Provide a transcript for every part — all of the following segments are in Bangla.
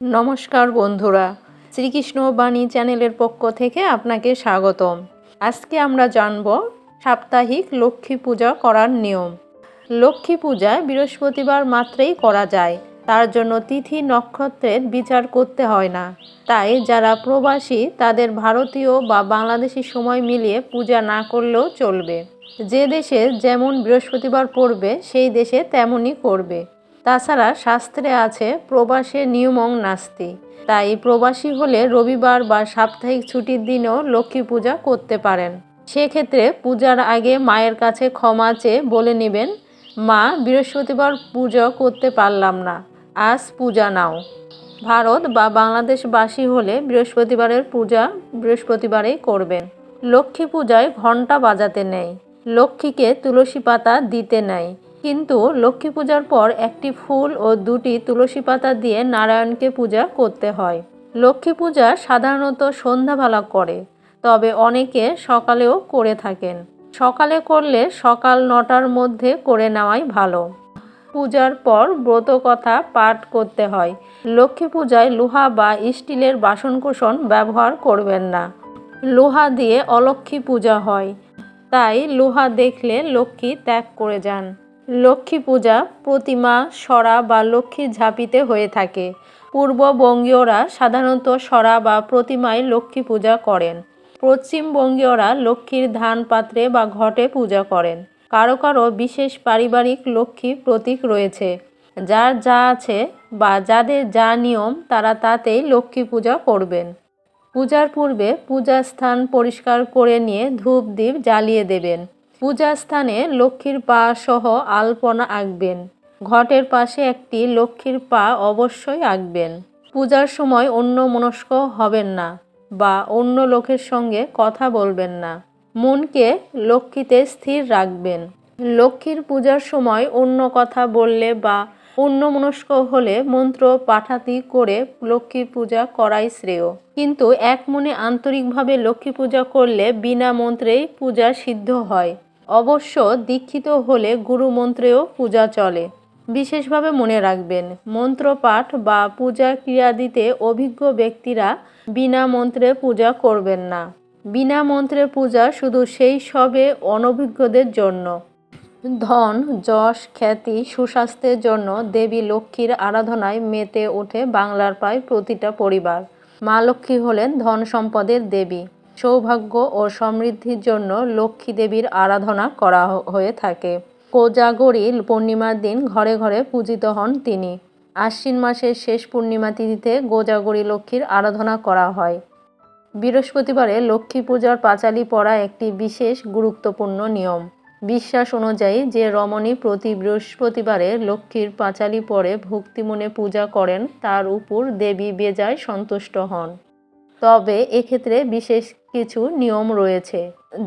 নমস্কার বন্ধুরা, শ্রীকৃষ্ণ বাণী চ্যানেলের পক্ষ থেকে আপনাকে স্বাগতম। আজকে আমরা জানব সাপ্তাহিক লক্ষ্মী পূজা করার নিয়ম। লক্ষ্মী পূজা বৃহস্পতিবার মাত্রেই করা যায়, তার জন্য তিথি নক্ষত্রের বিচার করতে হয় না। তাই যারা প্রবাসী, তাদের ভারতীয় বা বাংলাদেশি সময় মিলিয়ে পূজা না করলেও চলবে। যে দেশে যেমন বৃহস্পতিবার পড়বে, সেই দেশে তেমনই করবে। তাছাড়া শাস্ত্রে আছে, প্রবাসে নিয়মং নাস্তি। তাই প্রবাসী হলে রবিবার বা সাপ্তাহিক ছুটির দিনেও লক্ষ্মী পূজা করতে পারেন। সেক্ষেত্রে পূজার আগে মায়ের কাছে ক্ষমা চেয়ে বলে নেবেন, মা, বৃহস্পতিবার পুজো করতে পারলাম না, আজ পূজা নাও। ভারত বা বাংলাদেশবাসী হলে বৃহস্পতিবারের পূজা বৃহস্পতিবারেই করবেন। লক্ষ্মী পূজায় ঘণ্টা বাজাতে নেই, লক্ষ্মীকে তুলসী পাতা দিতে নেই কিন্তু লক্ষ্মী পূজার পর একটি ফুল ও দুটি তুলসী পাতা দিয়ে নারায়ণকে পূজা করতে হয়। লক্ষ্মী পূজা সাধারণত সন্ধ্যাবেলা করে, তবে অনেকে সকালেও করে থাকেন। সকালে করলে সকাল নটার মধ্যে করে নেওয়াই ভালো। পূজার পর ব্রত কথা পাঠ করতে হয়। লক্ষ্মী পূজায় লোহা বা স্টিলের বাসনকোসন ব্যবহার করবেন না। লোহা দিয়ে অলক্ষ্মী পূজা হয়। তাই লোহা দেখলে লক্ষ্মী ত্যাগ করে যান। লক্ষ্মী পূজা, প্রতিমা, সরা বা লক্ষ্মীর ঝাঁপিতে হয়ে থাকে। পূর্ববঙ্গীয়রা সাধারণত সরা বা প্রতিমায় লক্ষ্মী পূজা করেন। পশ্চিমবঙ্গীয়রা লক্ষ্মীর ধান পাত্রে বা ঘটে পূজা করেন। কারও কারও বিশেষ পারিবারিক লক্ষ্মী প্রতীক রয়েছে। যার যা আছে বা যাদের যা নিয়ম, তারা তাতেই লক্ষ্মী পূজা করবেন। পূজার পূর্বে পূজা স্থান পরিষ্কার করে নিয়ে ধূপ দ্বীপ জ্বালিয়ে দেবেন। পূজা স্থানে লক্ষ্মীর পা সহ আলপনা আঁকবেন। ঘটের পাশে একটি লক্ষ্মীর পা অবশ্যই আঁকবেন। পূজার সময় অন্য মনস্ক হবেন না বা অন্য লোকের সঙ্গে কথা বলবেন না। মনকে লক্ষ্মীতে স্থির রাখবেন। লক্ষ্মীর পূজার সময় অন্য কথা বললে বা অন্য মনস্ক হলে মন্ত্র পাঠাতি করে লক্ষ্মী পূজা করাই শ্রেয়। কিন্তু এক মনে আন্তরিকভাবে লক্ষ্মী পূজা করলে বিনা মন্ত্রেই পূজা সিদ্ধ হয়। অবশ্য দীক্ষিত হলে গুরুমন্ত্রেও পূজা চলে। বিশেষভাবে মনে রাখবেন, মন্ত্রপাঠ বা পূজা ক্রিয়াদিতে অভিজ্ঞ ব্যক্তিরা বিনা মন্ত্রে পূজা করবেন না। বিনা মন্ত্রে পূজা শুধু সেই সবে অনভিজ্ঞদের জন্য। ধন, যশ, খ্যাতি, সুস্বাস্থ্যের জন্য দেবী লক্ষ্মীর আরাধনায় মেতে ওঠে বাংলার প্রায় প্রতিটা পরিবার। মা লক্ষ্মী হলেন ধন সম্পদের দেবী। সৌভাগ্য ও সমৃদ্ধির জন্য লক্ষ্মী দেবীর আরাধনা করা হয়ে থাকে। কোজাগরী পূর্ণিমার দিন ঘরে ঘরে পূজিত হন তিনি। আশ্বিন মাসের শেষ পূর্ণিমা তিথিতে গোজাগরী লক্ষ্মীর আরাধনা করা হয়। বৃহস্পতিবারে লক্ষ্মী পূজার পাঁচালি পড়া একটি বিশেষ গুরুত্বপূর্ণ নিয়ম। বিশ্বাস অনুযায়ী যে রমণী প্রতি বৃহস্পতিবারে লক্ষ্মীর পাঁচালি পরে ভক্তিমনে পূজা করেন, তার উপর দেবী বেজায় সন্তুষ্ট হন। তবে এক্ষেত্রে বিশেষ কিছু নিয়ম রয়েছে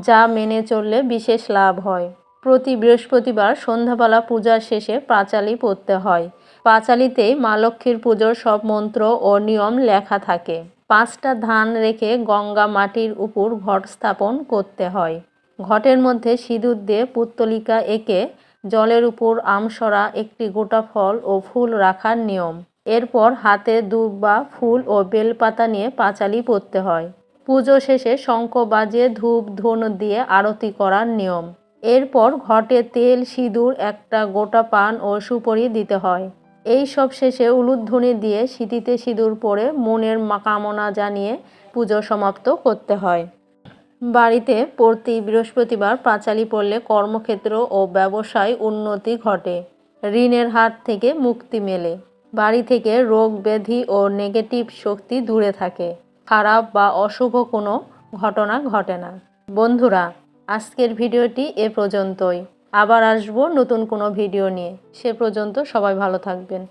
যা মেনে চললে বিশেষ লাভ হয়। প্রতি বৃহস্পতিবার সন্ধ্যাবেলা পূজার শেষে পাঁচালি পড়তে হয়। পাঁচালিতেই মা লক্ষ্মীর পুজোর সব মন্ত্র ও নিয়ম লেখা থাকে। পাঁচটা ধান রেখে গঙ্গা মাটির উপর ঘট স্থাপন করতে হয়। ঘটের মধ্যে সিঁদুর দিয়ে পুত্তলিকা এঁকে জলের উপর আমসরা একটি গোটা ফল ও ফুল রাখার নিয়ম। এরপর হাতে দুব বা ফুল ও বেলপাতা নিয়ে পাঁচালি পড়তে হয়। পুজো শেষে শঙ্খ বাজিয়ে ধূপ, ধুন দিয়ে আরতি করার নিয়ম। এরপর ঘটে তেল, সিঁদুর, একটা গোটা পান ও সুপরি দিতে হয়। এই সব শেষে উলুধ্বনি দিয়ে সিঁথিতে সিঁদুর পরে মনের কামনা জানিয়ে পুজো সমাপ্ত করতে হয়। বাড়িতে প্রতি বৃহস্পতিবার পাঁচালি পড়লে কর্মক্ষেত্র ও ব্যবসায় উন্নতি ঘটে। ঋণের হাত থেকে মুক্তি মেলে। বাড়ি থেকে রোগ ব্যাধি ও নেগেটিভ শক্তি দূরে থাকে। খারাপ বা অশুভ কোনো ঘটনা ঘটে না। বন্ধুরা, আজকের ভিডিওটি এ পর্যন্তই। আবার আসব নতুন কোনো ভিডিও নিয়ে। সে পর্যন্ত সবাই ভালো থাকবেন।